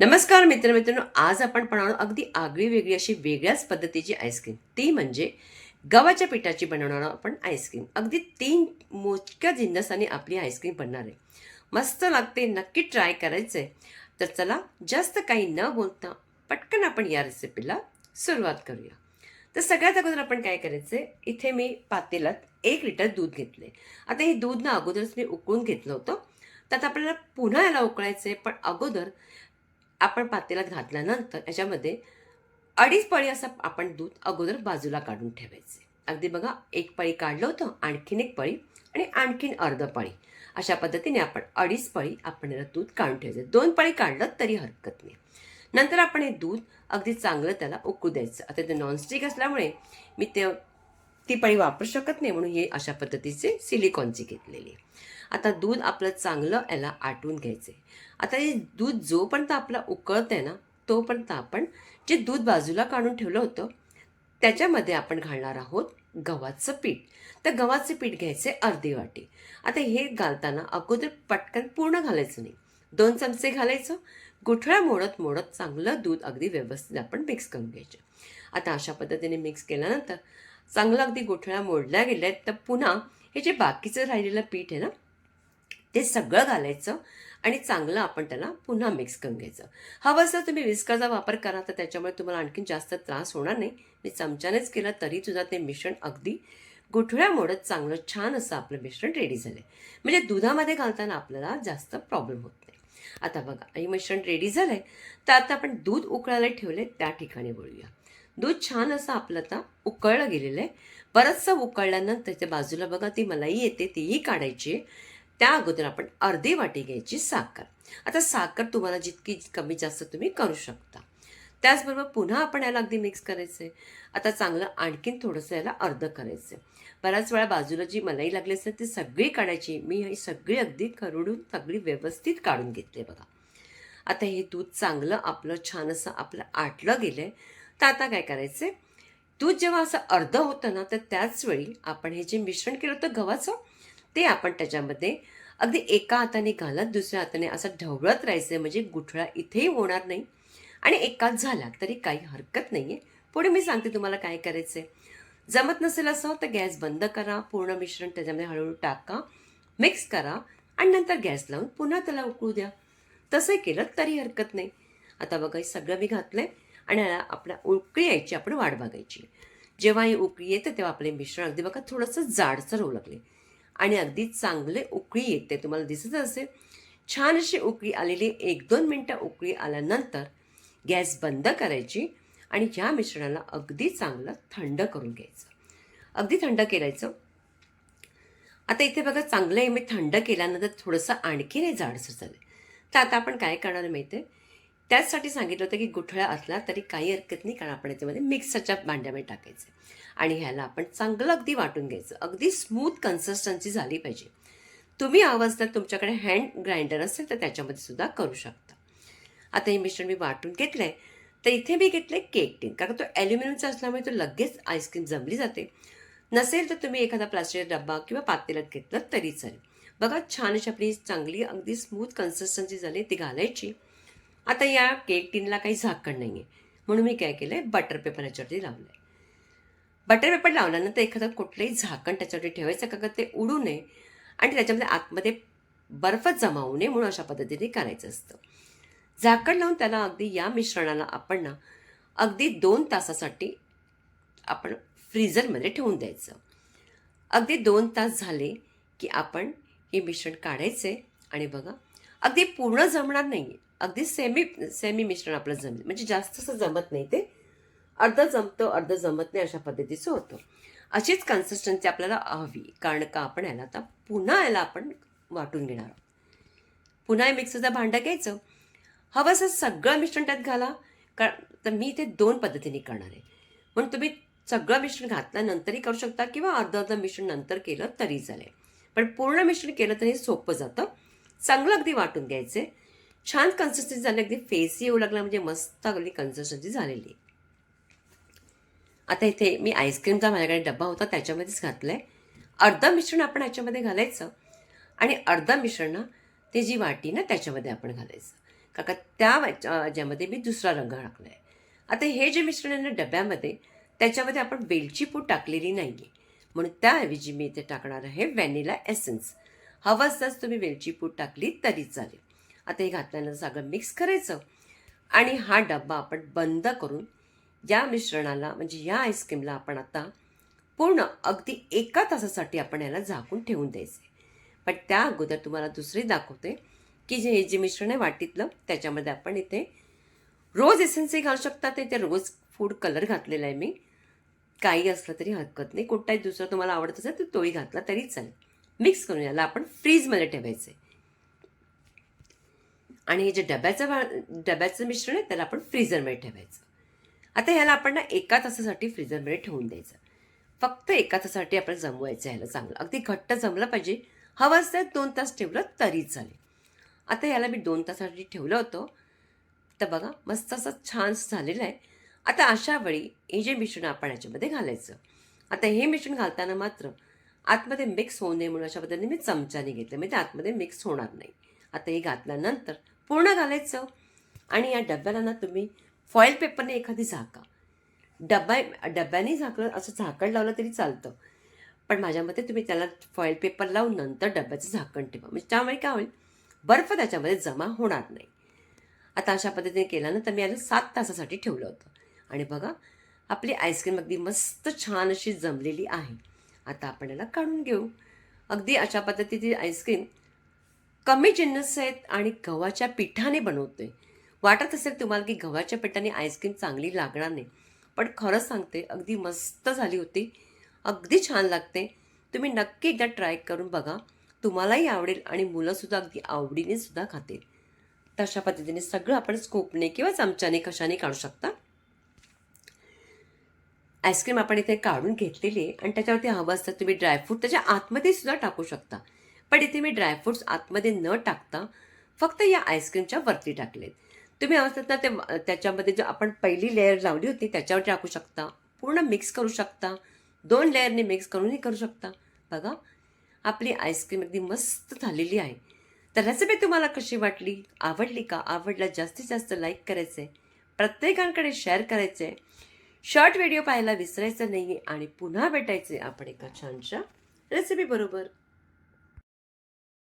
नमस्कार मित्रमित्रांनो आज आपण बनवणार अगदी आगळी वेगळी अशी वेगळ्याच पद्धतीची आईस्क्रीम ती म्हणजे गव्हाच्या पिठाची बनवणार आपण आईस्क्रीम अगदी तीन मोजक्या जिन्नसाने आपली आईस्क्रीम बनणार आहे. मस्त लागते नक्की ट्राय करायचं आहे तर चला जास्त काही न बोलता पटकन आपण या रेसिपीला सुरुवात करूया. तर सगळ्यात अगोदर आपण काय करायचं आहे इथे मी पातेलात एक लिटर दूध घेतले आता हे दूध ना अगोदरच मी उकळून घेतलं होतं. तर आता आपल्याला पुन्हा याला उकळायचं आहे पण अगोदर आपण पातेल्यात घातल्यानंतर याच्यामध्ये अडीच पळी असं आपण दूध अगोदर बाजूला काढून ठेवायचे. अगदी बघा एक पळी काढलं होतं आणखीन एक पळी आणि आणखीन अर्ध पळी. अशा पद्धतीने आपण अडीच पळी आपण याला दूध काढून ठेवायचं. दोन पळी काढलं तरी हरकत नाही. नंतर आपण हे दूध अगदी चांगलं त्याला उकळू द्यायचं. आता ते नॉनस्टिक असल्यामुळे मी ते ती पळी वापरू शकत नाही म्हणून हे अशा पद्धतीचे सिलिकॉनची घेतलेली. आहे. आता दूध आपलं चांगलं याला आटून घ्यायचं. आहे आता हे दूध जोपर्यंत आपला उकळत आहे ना तोपर्यंत आपण जे दूध बाजूला काढून ठेवलं होतं त्याच्यामध्ये आपण घालणार आहोत गव्हाचं पीठ. तर गव्हाचं पीठ घ्यायचे अर्धी वाटी. आता हे घालताना अगोदर पटकन पूर्ण घालायचं नाही. दोन चमचे घालायचं. गुठळ्या मोडत मोडत चांगलं दूध अगदी व्यवस्थित आपण मिक्स करून घ्यायचे. आता अशा पद्धतीने मिक्स केल्यानंतर चांगलं अगदी गुठळ्या मोडल्या गेल्या आहेत तर पुन्हा हे जे बाकीचं राहिलेलं पीठ आहे ना ते सगळं घालायचं आणि चांगलं आपण त्याला पुन्हा मिक्स करून घ्यायचं. हवं असं तुम्ही विस्काचा वापर करा तर त्याच्यामुळे तुम्हाला आणखीन जास्त त्रास होणार नाही. मी चमच्यानेच केलं तरी सुद्धा ते मिश्रण अगदी गुठळ्या मोडत चांगलं छान असं आपलं मिश्रण रेडी झालं म्हणजे दुधामध्ये घालताना आपल्याला जास्त प्रॉब्लेम होत नाही. आता बघा हे मिश्रण रेडी झालं आहे तर आता आपण दूध उकळायला ठेवले त्या ठिकाणी वळूया दूध छान असं आपलं आता उकळलं गेलेलं आहे. बरंचसं उकळल्यानंतर त्याच्या बाजूला बघा ती मलाई येते तीही काढायची आहे. त्या अगोदर आपण अर्धी वाटी घ्यायची साखर. आता साखर तुम्हाला जितकी कमी जास्त तुम्ही करू शकता. त्याचबरोबर पुन्हा आपण याला अगदी मिक्स करायचं आहे आता चांगलं आणखीन थोडंसं याला अर्ध करायचं आहे बऱ्याच वेळा बाजूला जी मलाई लागली असते ती सगळी काढायची. मी ही सगळी अगदी खरडून सगळी व्यवस्थित काढून घेतले बघा. आता हे दूध चांगलं आपलं छान असं आपलं आटलं गेलं आहे तर आता काय करायचं आहे दूध जेव्हा असं अर्ध होतं ना तर त्याच वेळी आपण हे जे मिश्रण केलं होतं गव्हाचं ते आपण त्याच्यामध्ये अगदी एका हाताने घालत दुसऱ्या हाताने असं ढवळत राहायचं म्हणजे गुठळा इथेही होणार नाही. आणि एकाच झाला तरी काही हरकत नाही आहे पुढे मी सांगते तुम्हाला काय करायचं आहे जमत नसेल असं तर गॅस बंद करा पूर्ण मिश्रण त्याच्यामध्ये हळूहळू टाका मिक्स करा आणि नंतर गॅस लावून पुन्हा त्याला उकळू द्या. तसं केलं तरी हरकत नाही. आता बघा हे सगळं मी घातलं आहे आणि आपल्या उकळी यायची आपण वाट बघायची. जेव्हा ही उकळी येते तेव्हा आपले मिश्रण अगदी बघा थोडंसं जाडसर होऊ लागले. आणि अगदी चांगले उकळी येते. तुम्हाला दिसत असेल छान अशी उकळी आलेली एक दोन मिनटं उकळी आल्यानंतर गॅस बंद करायची आणि ह्या मिश्रणाला अगदी चांगलं थंड करून घ्यायचं. अगदी थंड करायचं आता इथे बघा चांगलं आहे मी थंड केल्यानंतर थोडंसं आणखीन हे जाडसर झालं तर आता आपण काय करणार माहिती आहे त्याचसाठी सांगितलं होतं की गुठळ्या असला तरी काही हरकत नाही कारण आपण याच्यामध्ये मिक्सरच्या भांड्यामध्ये टाकायचं. आणि ह्याला आपण चांगलं अगदी वाटून घ्यायचं. अगदी स्मूथ कन्सिस्टन्सी झाली पाहिजे. तुम्ही आवाज तर तुमच्याकडे हँड ग्राइंडर असेल तर त्याच्यामध्ये सुद्धा करू शकता. आता हे मिश्रण मी वाटून घेतलं आहे तर इथे मी घेतलं आहे केक टीन कारण तो ॲल्युमिनियमचा असल्यामुळे तो लगेच आईस्क्रीम जमली जाते. नसेल तर तुम्ही एखादा प्लास्टिकचा डब्बा किंवा पातेल्यात घेतलं तरी चालेल. बघा छान अशी आपली चांगली अगदी स्मूथ कन्सिस्टन्सी झाली ती घालायची. आता या केक टीनला काही झाकण नाही आहे म्हणून मी काय केलं आहे बटर पेपर याच्यावरती लावलं आहे बटर पेपर लावल्यानंतर एखादं कुठलंही झाकण त्याच्यावरती ठेवायचं का ते उडू नये आणि त्याच्यामध्ये आतमध्ये बर्फ जमावू नये म्हणून अशा पद्धतीने करायचं असतं. झाकण लावून त्याला अगदी या मिश्रणाला आपण ना अगदी दोन तासासाठी आपण फ्रीझरमध्ये ठेवून द्यायचं. अगदी दोन तास झाले की आपण हे मिश्रण काढायचे आणि बघा अगदी पूर्ण जमणार नाही आहे अगदी सेमी सेमी मिश्रण आपलं जमेल. म्हणजे जास्त असं जमत नाही ते. अर्ध जमतं अर्ध जमत नाही अशा पद्धतीचं होतं. अशीच कन्सिस्टन्सी आपल्याला हवी. कारण का आपण याला आता पुन्हा याला आपण वाटून घेणार आहोत. पुन्हा हे मिक्सरचं भांडं घ्यायचं. हवं असं सगळं मिश्रण त्यात घाला. कारण तर मी ते दोन पद्धतीने करणार आहे. म्हणून तुम्ही सगळं मिश्रण घातल्यानंतरही करू शकता किंवा अर्ध अर्ध मिश्रण नंतर केलं तरी चालेल. पण पूर्ण मिश्रण केलं तरी हे सोपं जातं. चांगलं अगदी वाटून घ्यायचे छान कन्सिस्टन्सी झाली अगदी फेसी येऊ लागला म्हणजे मस्त अगदी कन्सिस्टन्सी झालेली. आहे आता इथे मी आईस्क्रीमचा माझ्याकडे डब्बा होता त्याच्यामध्येच घातलं आहे अर्धं मिश्रण आपण याच्यामध्ये घालायचं आणि अर्धं मिश्रण ना ते जी वाटी ना त्याच्यामध्ये आपण घालायचं. का का त्या ज्यामध्ये मी दुसरा रंग टाकला आहे आता हे जे मिश्रण आहे ना डब्यामध्ये त्याच्यामध्ये आपण वेलची पूड टाकलेली नाही आहे म्हणून त्याऐवजी मी इथे टाकणार आहे व्हॅनिला एसेन्स. हवं असताच तुम्ही वेलची पूड टाकली तरी चालेल. आता हे घातल्यानंतर सगळं मिक्स करायचं. आणि हा डब्बा आपण बंद करून या मिश्रणाला म्हणजे या आईस्क्रीमला आपण आता पूर्ण अगदी एका तासासाठी आपण याला झाकून ठेवून द्यायचे. पण त्या अगोदर तुम्हाला दुसरी दाखवते की जे हे जे मिश्रण आहे वाटीतलं त्याच्यामध्ये आपण इथे रोज एसेन्सही घालू शकता. ते इथे रोज फूड कलर घातलेला आहे मी. काही असलं तरी हरकत नाही. कुठलाही दुसरा तुम्हाला आवडत असेल तर तोही घातला तरी चालेल. मिक्स करून याला आपण फ्रीजमध्ये ठेवायचं. आहे आणि हे जे डब्याचं भा- डब्याचं मिश्रण आहे त्याला आपण फ्रीझरमध्ये ठेवायचं. आता ह्याला आपण ना एका तासासाठी फ्रीझरमध्ये ठेवून द्यायचं. फक्त एका तासासाठी आपण जमवायचं ह्याला चांगलं. अगदी घट्ट जमलं पाहिजे. हवं असतं दोन तास ठेवलं तरी चालेल. आता ह्याला मी दोन तासासाठी ठेवलं होतं. तर बघा मस्त असं छान झालेलं आहे. आता अशा वेळी हे जे मिश्रण आपण याच्यामध्ये घालायचं. आता हे मिश्रण घालताना मात्र आतमध्ये मिक्स होऊ नये म्हणून अशा पद्धतीने मी चमच्याने घेतलं. म्हणजे आतमध्ये मिक्स होणार नाही. आता हे घातल्यानंतर पूर्ण घालायचं आणि या डब्याला ना तुम्ही फॉईल पेपरने एखादी झाका. डब्बा डब्याने झाकलं असं झाकण लावलं तरी चालतं. पण माझ्या मते तुम्ही त्याला फॉईल पेपर लावून नंतर डब्याचं झाकण ठेवा. म्हणजे त्यामुळे काय होईल? बर्फ त्याच्यामध्ये जमा होणार नाही. आता अशा पद्धतीने केला ना तर मी याला सात तासासाठी ठेवलं होतं. आणि बघा आपली आईस्क्रीम अगदी मस्त छान अशी जमलेली आहे. आता आपण याला काढून घेऊ. अगदी अशा पद्धतीची आईस्क्रीम कमी जिन्नस आहेत आणि गव्हाच्या पिठाने बनवते. वाटत असेल तुम्हाला की गव्हाच्या पिठाने आईस्क्रीम चांगली लागणार नाही पण खरं सांगते अगदी मस्त झाली होती. अगदी छान लागते. तुम्ही नक्की एकदा ट्राय करून बघा. तुम्हालाही आवडेल आणि मुलंसुद्धा अगदी आवडीने सुद्धा खातील. तशा पद्धतीने सगळं आपण स्कूपने किंवा चमच्याने कशाने काढू शकता. आईस्क्रीम आपण इथे काढून घेतलेली आहे आणि त्याच्यावरती हवं असतं तुम्ही ड्रायफ्रूट त्याच्या आतमध्ये सुद्धा टाकू शकता. पण इथे मी ड्रायफ्रूट्स आतमध्ये न टाकता फक्त या आईस्क्रीमच्या वरती टाकलेत. तुम्ही अवस्थेत ना ते त्याच्यामध्ये जो आपण पहिली लेअर लावली होती त्याच्यावर टाकू शकता. पूर्ण मिक्स करू शकता. दोन लेअरने मिक्स करूनही करू शकता. बघा आपली आईस्क्रीम अगदी मस्त झालेली आहे. तर रेसिपी तुम्हाला कशी वाटली? आवडली का? आवडला जास्तीत जास्त लाईक करायचं आहे प्रत्येकांकडे शेअर करायचं. आहे शॉर्ट व्हिडिओ पाहायला विसरायचं नाही आहे आणि पुन्हा भेटायचे आपण एका छानशा रेसिपी बरोबर.